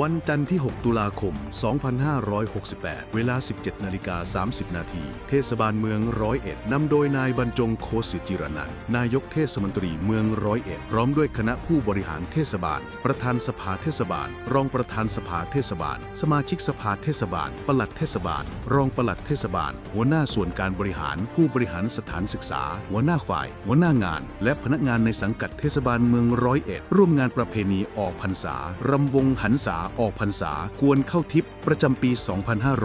วันจันทร์ที่ 6 ตุลาคม 2568 เวลา 17 นาฬิกา 30 นาที เทศบาลเมืองร้อยเอ็ดนำโดยนายบรรจงโคสิริจิรนัน นายกเทศมนตรีเมืองร้อยเอ็ด พร้อมด้วยคณะผู้บริหารเทศบาล ประธานสภาเทศบาล รองประธานสภาเทศบาล สมาชิกสภาเทศบาล ปลัดเทศบาล รองปลัดเทศบาล หัวหน้าส่วนการบริหาร ผู้บริหารสถานศึกษา หัวหน้าฝ่าย หัวหน้างาน และพนักงานในสังกัดเทศบาลเมืองร้อยเอ็ด ร่วมงานประเพณีออกพรรษารำวงหันษาออกพรรษากวนเข้าทิพย์ประจำปี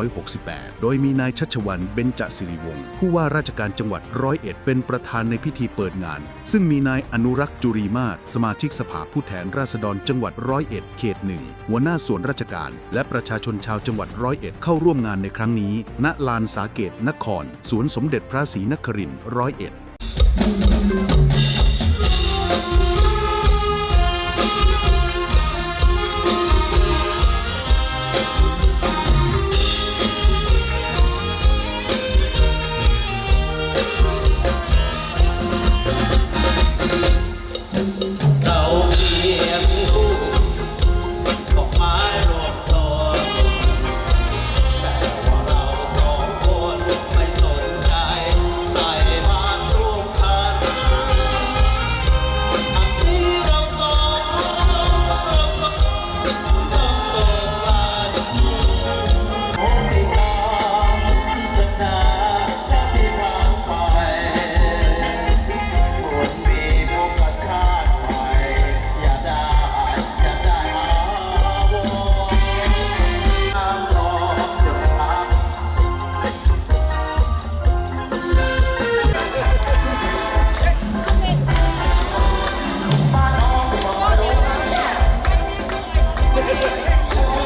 2568 โดยมีนายชัชวันเบญจสิริวงศ์ผู้ว่าราชการจังหวัดร้อยเอ็ดเป็นประธานในพิธีเปิดงาน ซึ่งมีนายอนุรักษ์จุรีมาศสมาชิกสภาผู้แทนราษฎรจังหวัดร้อยเอ็ดเขตหนึ่งหัวหน้าส่วนราชการ และประชาชนชาวจังหวัดร้อยเอ็ดเข้าร่วมงานในครั้งนี้ ณลานสาเกตนครสวนสมเด็จพระศรีนครินทร์ร้อยเอ็ด